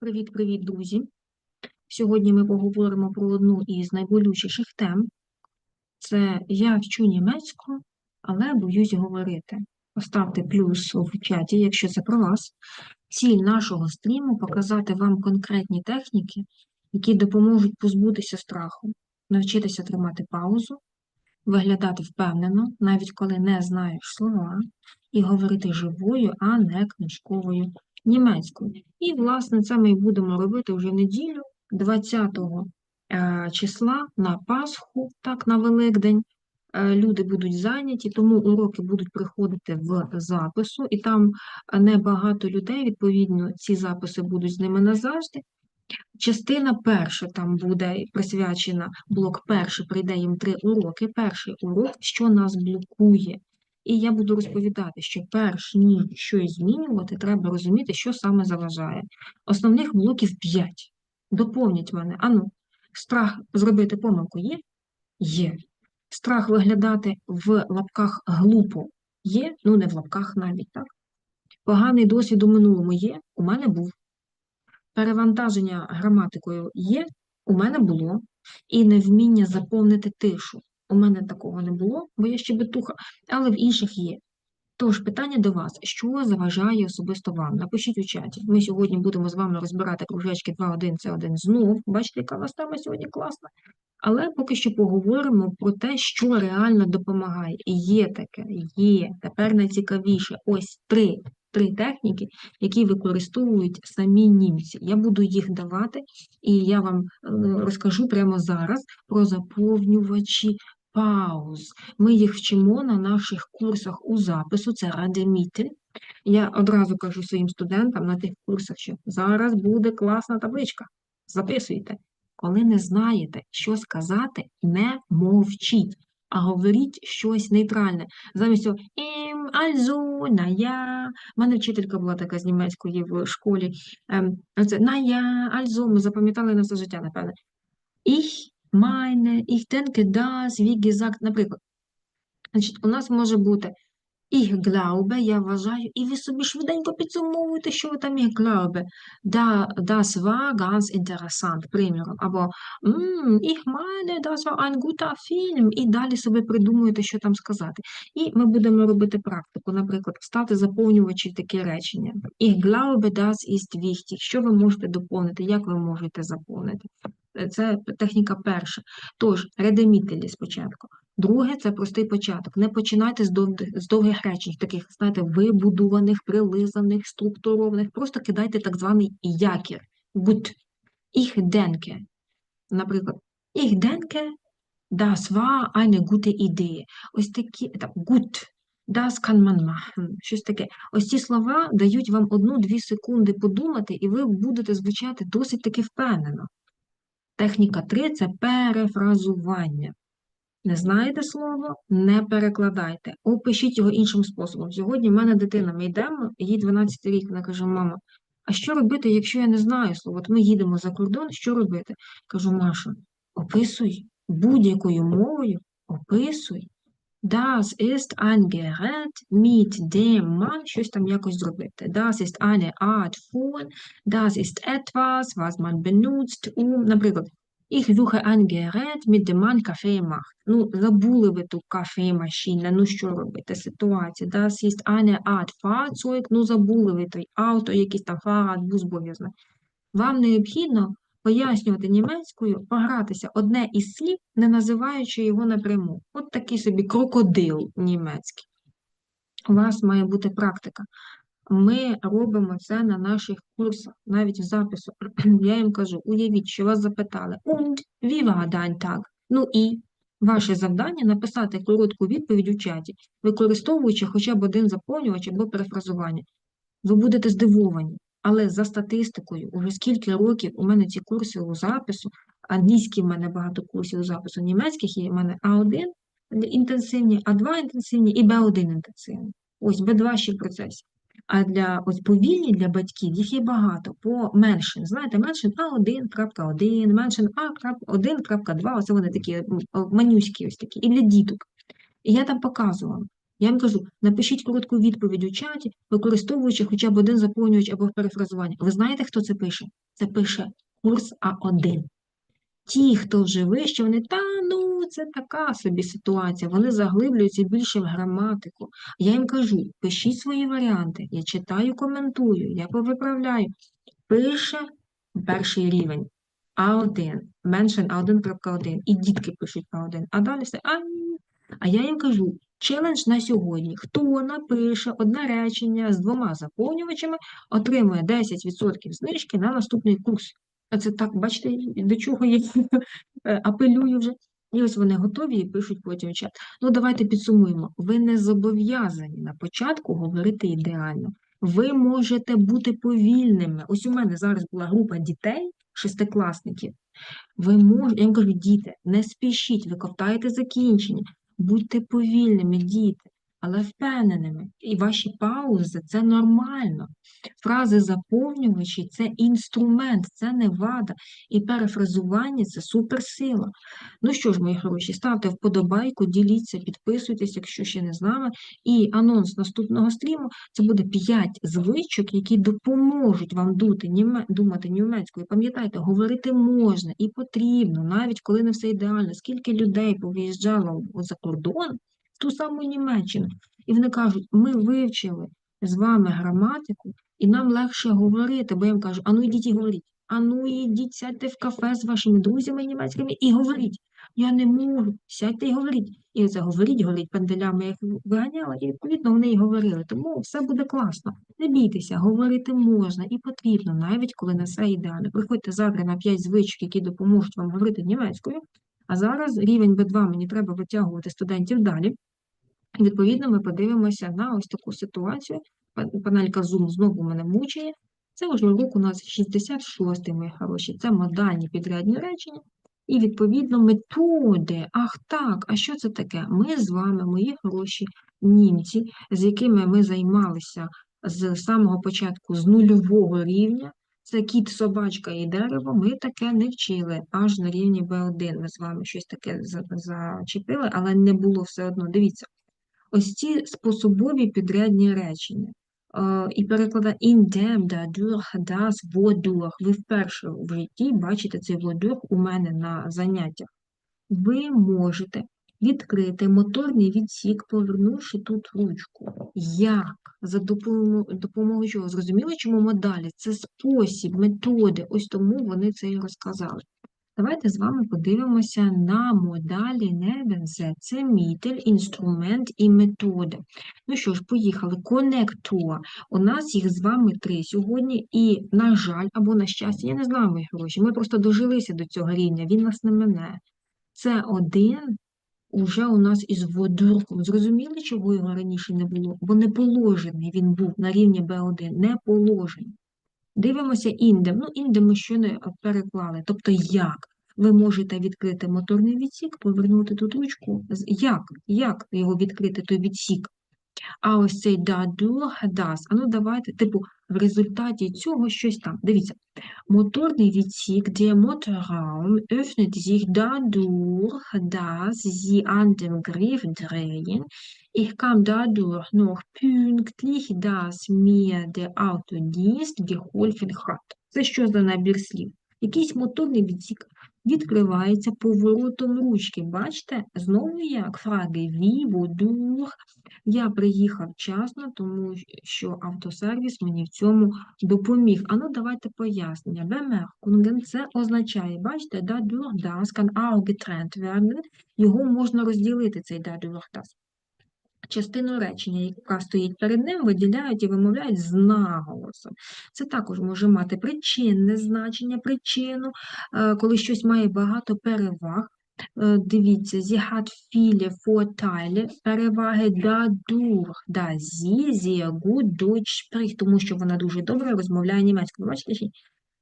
Привіт-привіт, друзі! Сьогодні ми поговоримо про одну із найболючіших тем. Це я вчу німецьку, але боюсь говорити. Поставте плюс в чаті, якщо це про вас. Ціль нашого стріму показати вам конкретні техніки, які допоможуть позбутися страху, навчитися тримати паузу, виглядати впевнено, навіть коли не знаєш слова, і говорити живою, а не книжковою німецькою. І, власне, це ми будемо робити вже неділю, 20 е, числа на Пасху, так, на Великдень. Е, Люди будуть зайняті, тому уроки будуть приходити в запису, і там небагато людей, відповідно, ці записи будуть з ними назавжди. Частина перша там буде присвячена, блок перший, прийде їм три уроки. Перший урок, що нас блокує. І я буду розповідати, що перш ніж щось змінювати, треба розуміти, що саме заважає. Основних блоків 5. Доповніть мене. Ану, страх зробити помилку є? Є. Страх виглядати в лапках глупо є, ну не в лапках навіть, так? Поганий досвід у минулому є, у мене був. Перевантаження граматикою є, у мене було, і невміння заповнити тишу. У мене такого не було, бо я ще битуха, але в інших є. Тож, питання до вас, що заважає особисто вам? Напишіть у чаті. Ми сьогодні будемо з вами розбирати кружечки 2.1, це 1 знов. Бачите, яка у вас тема сьогодні класна. Але поки що поговоримо про те, що реально допомагає. Є таке, є. Тепер найцікавіше. Ось три, три техніки, які використовують самі німці. Я буду їх давати, і я вам е, розкажу прямо зараз про заповнювачі пауз. Ми їх вчимо на наших курсах у запису, це Радемітель. Я одразу кажу своїм студентам на тих курсах, що зараз буде класна табличка. Записуйте. Коли не знаєте, що сказати, не мовчіть, а говоріть щось нейтральне. Замість цього «ім», «альзо», «на я». У мене вчителька була така з німецької в школі. Ем, Це «на я», «альзо», ми запам'ятали на все життя, напевне. Ich meine, ich denke das, wie gesagt, наприклад. Значить, у нас може бути ich glaube, я вважаю, і ви собі швиденько підсумовуєте, що ви там ich glaube. Da, das war ganz interessant, приміром. Або mm, ich meine, das war ein guter Film. І далі собі придумуєте, що там сказати. І ми будемо робити практику, наприклад, встати заповнювачі такі речення. Ich glaube, das ist wichtig. Що ви можете доповнити, як ви можете заповнити? Це техніка перша. Тож, редемітелі спочатку. Друге це простий початок. Не починайте з довгих, з довгих речень, таких, знаєте, вибудуваних, прилизаних, структурованих. Просто кидайте так званий якір. Gut. Ich. Наприклад, denke, das war eine gute Idee. Ось такі, так, gut. Das kann man machen. Щось таке. Ось ці слова дають вам одну-дві секунди подумати, і ви будете звучати досить таки впевнено. Техніка 3 це перефразування. Не знаєте слово, не перекладайте. Опишіть його іншим способом. Сьогодні в мене дитина, ми йдемо, їй 12 рік, вона каже, мама, а що робити, якщо я не знаю слова? От ми їдемо за кордон, що робити? Кажу, Маша, описуй будь-якою мовою, описуй. Das ist ein Gerät mit dem man щось там якось зробити. Das ist eine Art von, das ist etwas, was man benutzt, um, наприклад, Ich suche ein Gerät, mit dem man Kaffee macht. Ну, забули ви ту кафемашина, ну що робити? Ситуація. Das ist eine Art Fahrzeug, ну забули ви той авто, якийсь там Fahrrad, бус. Вам необхідно пояснювати німецькою, погратися одне із слів, не називаючи його напряму. От такий собі крокодил німецький. У вас має бути практика. Ми робимо це на наших курсах, навіть в запису. Я їм кажу, уявіть, що вас запитали, und, wie war dein? Ну і ваше завдання написати коротку відповідь у чаті, використовуючи хоча б один заповнювач або перефразування. Ви будете здивовані, але за статистикою, уже скільки років у мене ці курси у запису, англійські в мене багато курсів у запису, німецьких є в мене А1 інтенсивні, А2 інтенсивні і Б1 інтенсивні. Ось Б2 ще в процесі. А для ось повільні для батьків їх є багато по меншин. Знаєте, меншин А1.1, меншин А1.2, оце вони такі манюські ось такі, і для діток. І я там показувала. Я їм кажу, напишіть коротку відповідь у чаті, використовуючи хоча б один заповнювач або перефразування. Ви знаєте, хто це пише? Це пише курс А1. Ті, хто вже вище, вони та ну це така собі ситуація. Вони заглиблюються більше в граматику. Я їм кажу, пишіть свої варіанти. Я читаю, коментую, я повиправляю. Пише перший рівень А1, меншин А1.1. І дітки пишуть А1. А далі все а, а я їм кажу. Челендж на сьогодні. Хто напише одне речення з двома заповнювачами, отримує 10% знижки на наступний курс. А це так, бачите, до чого я апелюю вже. І ось вони готові і пишуть потім чат. Ну, давайте підсумуємо. Ви не зобов'язані на початку говорити ідеально. Ви можете бути повільними. Ось у мене зараз була група дітей, шестикласників. Ви можете, я їм кажу, діти, не спішіть, ви ковтаєте закінчення, будьте повільними, діти, але впевненими. І ваші паузи це нормально. Фрази заповнювачі це інструмент, це не вада. І перефразування це суперсила. Ну що ж, мої хороші, ставте вподобайку, діліться, підписуйтесь, якщо ще не з нами. І анонс наступного стріму це буде 5 звичок, які допоможуть вам дути, німе, думати німецькою. Пам'ятайте, говорити можна і потрібно, навіть коли не все ідеально. Скільки людей повиїжджало за кордон ту саму Німеччину, і вони кажуть, ми вивчили з вами граматику, і нам легше говорити, бо я їм кажу, ану йдіть і говоріть. Ану, йдіть, сядьте в кафе з вашими друзями німецькими і говоріть. Я не можу, сядьте і говоріть. І оце говоріть, говоріть панделями, я їх виганяла, і відповідно вони і говорили. Тому все буде класно. Не бійтеся, говорити можна і потрібно, навіть коли не все ідеально. Приходьте завтра на 5 звичок, які допоможуть вам говорити німецькою. А зараз рівень B2 мені треба витягувати студентів далі. Відповідно, ми подивимося на ось таку ситуацію. Панелька Zoom знову мене мучає. Це урок у нас 66 мої хороші. Це модальні підрядні речення. І, відповідно, методи. Ах так, а що це таке? Ми з вами, мої хороші німці, з якими ми займалися з самого початку з нульового рівня. Це кіт, собачка і дерево. Ми таке не вчили аж на рівні Б1. Ми з вами щось таке зачепили, але не було все одно. Дивіться, ось ці способові підрядні речення. І перекладає dem, dadurch, das, wodurch. Ви вперше в житті бачите цей wodurch у мене на заняттях. Ви можете відкрити моторний відсік, повернувши тут ручку. Як? За допомогою чого? Зрозуміло, чому модалі? Це спосіб, методи. Ось тому вони це і розказали. Давайте з вами подивимося на модалі Небензе. Це мітель, інструмент і методи. Ну що ж, поїхали. Конектор. У нас їх з вами три сьогодні, і, на жаль, або на щастя, я не знаю мої гроші. Ми просто дожилися до цього рівня, він нас не мене. Це один уже у нас із водурком. Зрозуміли, чого його раніше не було? Бо не положений він був на рівні Б1, не положений. Дивимося індем. Ну, індем ми ще не переклали. Тобто, як? Ви можете відкрити моторний відсік, повернути тут ручку. Як? Як його відкрити, той відсік? А ось цей dadurch, das. А ну давайте, типу, в результаті цього щось там. Дивіться, моторний відсік, der Motorraum öffnet sich dadurch, dass sie an dem Griff drehen. Ich kam dadurch noch pünktlich, dass mir der Autodienst geholfen hat. Це що за набір слів? Якийсь моторний відсік відкривається поворотом ручки. Бачите? Знову як фраги віву, дух. Я приїхав вчасно, тому що автосервіс мені в цьому допоміг. А ну давайте пояснення. Bemerkungen – це означає, бачите, dadurch das kann auch. Його можна розділити, цей dadurch das. Частину речення, яка стоїть перед ним, виділяють і вимовляють з наголосом. Це також може мати причинне значення, причину, е, коли щось має багато переваг. Е, дивіться, sie hat viele Vorteile, переваги dadurch, да, sie sehr gut Deutsch spricht, тому що вона дуже добре розмовляє німецькою. Бачите?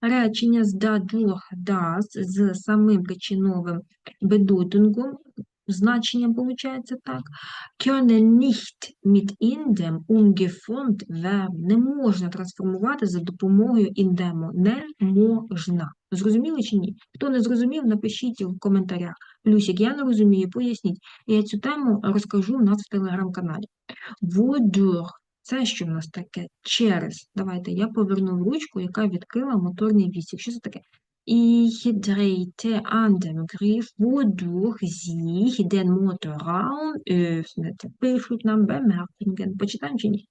Речення з dadurch, das, з самим причиновим бедутингом, значенням, виходить так. Können nicht mit in dem umgeformt. Не можна трансформувати за допомогою індемо. Не можна. Зрозуміли чи ні? Хто не зрозумів, напишіть в коментарях. Люсік, я не розумію, поясніть. Я цю тему розкажу у нас в телеграм-каналі. Wodurch. Це що в нас таке? Через. Давайте я поверну ручку, яка відкрила моторний вісік. Що це таке? Ich drehte an dem Griff, wodurch sich den Motorraum öffnete. Пишуть нам bemerkungen. Почитаємо чи ні?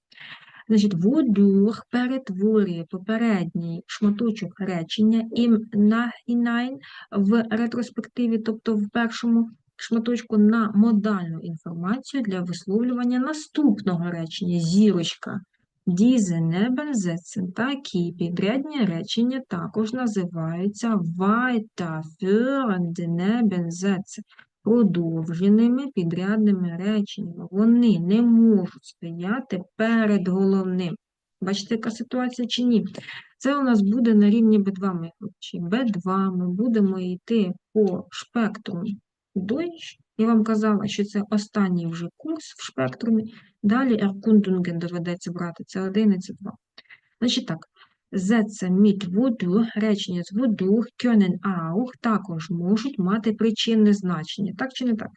Значить, wodurch перетворює попередній шматочок речення im nachhinein в ретроспективі, тобто в першому шматочку на модальну інформацію для висловлювання наступного речення. Зірочка. Diese Nebensätze, такі підрядні речення також називаються weiterführende Nebensätze, продовженими підрядними реченнями. Вони не можуть стояти перед головним. Бачите, яка ситуація чи ні? Це у нас буде на рівні B2, мої хлопці. B2 ми будемо йти по шпектру Deutsch. Я вам казала, що це останній вже курс в шпектрумі. Далі Erkundungen доведеться брати, це 1 і це 2. Значить так, Sätze mit wodurch, речення з wodurch, können auch, також можуть мати причинне значення. Так чи не так?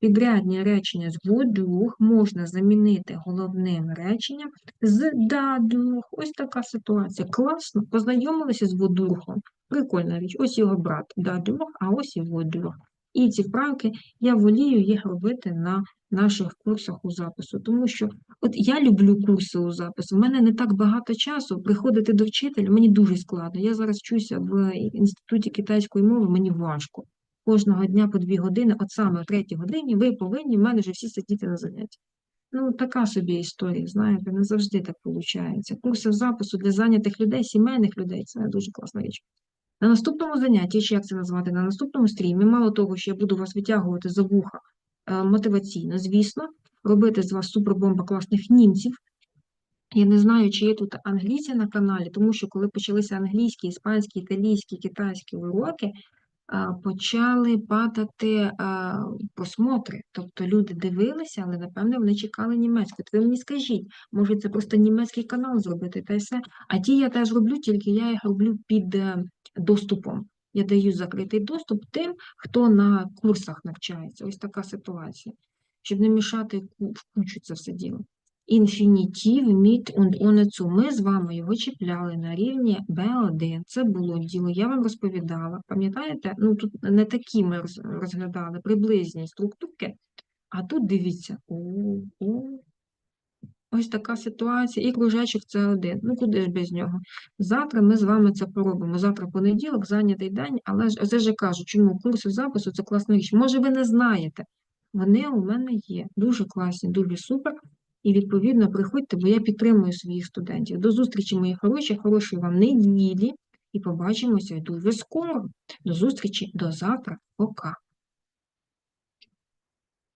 Підрядні речення з wodurch можна замінити головним реченням з dadurch. Ось така ситуація. Класно. Познайомилися з wodurchом. Прикольна річ. Ось його брат dadurch, а ось і wodurch. І ці вправки я волію їх робити на наших курсах у запису, тому що от я люблю курси у запису. У мене не так багато часу приходити до вчителя, мені дуже складно. Я зараз вчуся в інституті китайської мови, мені важко. Кожного дня по дві години, от саме о третій годині, ви повинні в мене вже всі сидіти на занятті. Ну, така собі історія, знаєте, не завжди так виходить. Курси запису для зайнятих людей, сімейних людей це дуже класна річ. На наступному занятті, чи як це назвати, на наступному стрімі, мало того, що я буду вас витягувати за вуха е, мотиваційно, звісно, робити з вас супербомба класних німців. Я не знаю, чи є тут англійці на каналі, тому що коли почалися англійські, іспанські, італійські, китайські уроки, а, почали падати а, просмотри. Тобто люди дивилися, але напевно вони чекали німецьку. От ви мені скажіть, може це просто німецький канал зробити та й все. А ті я теж роблю, тільки я їх роблю під е, доступом. Я даю закритий доступ тим, хто на курсах навчається. Ось така ситуація. Щоб не мішати в кучу це все діло. Інфінітів, mit und. Ми з вами його чіпляли на рівні B1. Це було діло, я вам розповідала. Пам'ятаєте? Ну тут не такі ми розглядали приблизні структурки, а тут дивіться. О, о. Ось така ситуація. І кружечок це один. Ну куди ж без нього? Завтра ми з вами це поробимо. Завтра понеділок, зайнятий день, але ж це ж кажу, чому курси запису це класна річ. Може, ви не знаєте. Вони у мене є. Дуже класні, дуже супер. І відповідно приходьте, бо я підтримую своїх студентів. До зустрічі, мої хороші, хорошої вам неділі. І побачимося дуже скоро. До зустрічі, до завтра. Пока.